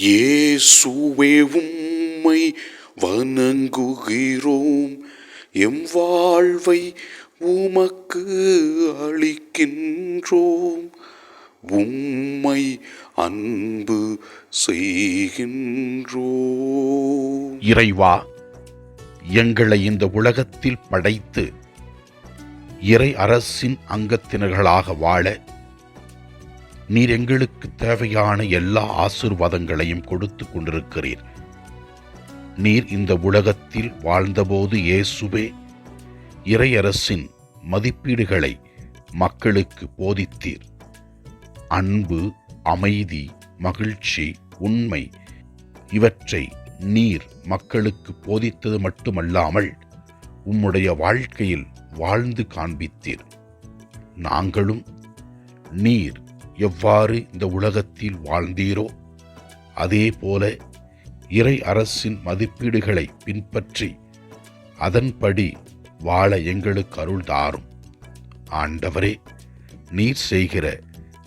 இயேசுவே உம்மை வணங்குகிறோம். எம் வாழ்வை உமக்கு அளிக்கின்றோம். உம்மை அன்பு செய்கின்றோம். இறைவா எங்களை இந்த உலகத்தில் படைத்து இறை அரசின் அங்கத்தினர்களாக வாழ நீர் எங்களுக்கு தேவையான எல்லா ஆசிர்வாதங்களையும் கொடுத்து கொண்டிருக்கிறீர். நீர் இந்த உலகத்தில் வாழ்ந்தபோது இயேசுவே இறையரசின் மதிப்பீடுகளை மக்களுக்கு போதித்தீர். அன்பு அமைதி மகிழ்ச்சி உண்மை இவற்றை நீர் மக்களுக்கு போதித்தது மட்டுமல்லாமல் உம்முடைய வாழ்க்கையில் வாழ்ந்து காண்பித்தீர். நாங்களும் நீர் எவ்வாறு இந்த உலகத்தில் வாழ்ந்தீரோ அதே போல இறை அரசின் மதிப்பீடுகளை பின்பற்றி அதன்படி வாழ எங்களுக்கு அருள் தாரும். ஆண்டவரே நீர் செய்கிற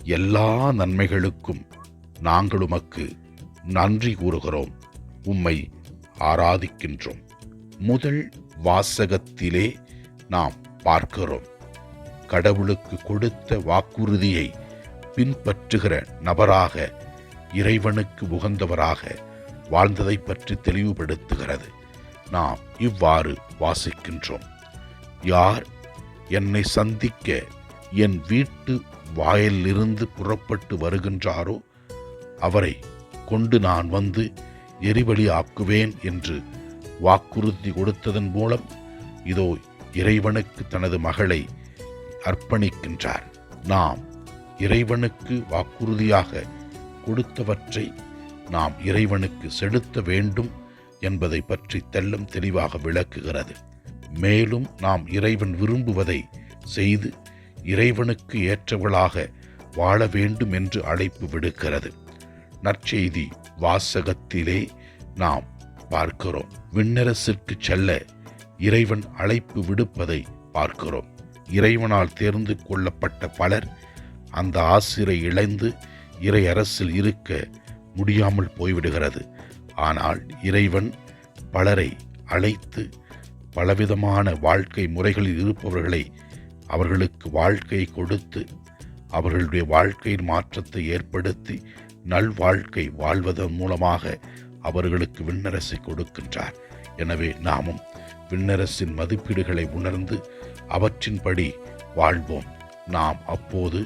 எல்லா நன்மைகளுக்கும் நாங்கள் உமக்கு நன்றி கூறுகிறோம். உம்மை ஆராதிக்கின்றோம். முதல் வாசகத்திலே நாம் பார்க்கிறோம். கடவுளுக்கு கொடுத்த வாக்குறுதியை பின்பற்றுகிற நபராக இறைவனுக்கு உகந்தவராக வாழ்ந்ததை பற்றி தெளிவுபடுத்துகிறது. நாம் இவ்வாறு வாசிக்கின்றோம். யார் என்னை சந்திக்க என் வீட்டு வாயிலிருந்து புறப்பட்டு வருகின்றாரோ அவரை கொண்டு நான் வந்து எரிபலி ஆக்குவேன் என்று வாக்குறுதி கொடுத்ததன் மூலம் இதோ இறைவனுக்கு தனது மகளை அர்ப்பணிக்கின்றார். நாம் இறைவனுக்கு வாக்குறுதியாக கொடுத்தவற்றை நாம் இறைவனுக்கு செலுத்த வேண்டும் என்பதை பற்றி தெல்லம் தெளிவாக விளக்குகிறது. மேலும் நாம் இறைவன் விரும்புவதை செய்து இறைவனுக்கு ஏற்றவளாக வாழ வேண்டும் என்று அழைப்பு விடுக்கிறது. நற்செய்தி வாசகத்திலே நாம் பார்க்கிறோம். விண்ணரசிற்கு செல்ல இறைவன் அழைப்பு விடுப்பதை பார்க்கிறோம். இறைவனால் தேர்ந்து கொள்ளப்பட்ட பலர் அந்த ஆசிரை இழைந்து இறை அரசில் இருக்க முடியாமல் போய்விடுகிறது. ஆனால் இறைவன் பலரை அழைத்து பலவிதமான வாழ்க்கை முறைகளில் இருப்பவர்களை அவர்களுக்கு வாழ்க்கை கொடுத்து அவர்களுடைய வாழ்க்கையின் மாற்றத்தை ஏற்படுத்தி நல்வாழ்க்கை வாழ்வதன் மூலமாக அவர்களுக்கு விண்ணரசை கொடுக்கின்றார். எனவே நாமும் விண்ணரசின் மதிப்பீடுகளை உணர்ந்து அவற்றின்படி வாழ்வோம். நாம் அப்போது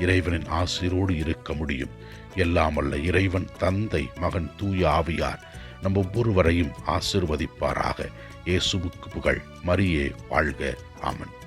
இறைவனின் ஆசிரோடு இருக்க முடியும். எல்லாம் அல்ல இறைவன் தந்தை மகன் தூய ஆவியார் நம் ஒவ்வொருவரையும் ஆசிர்வதிப்பாராக. இயேசுவுக்கு புகழ். மரியே வாழ்க. ஆமன்.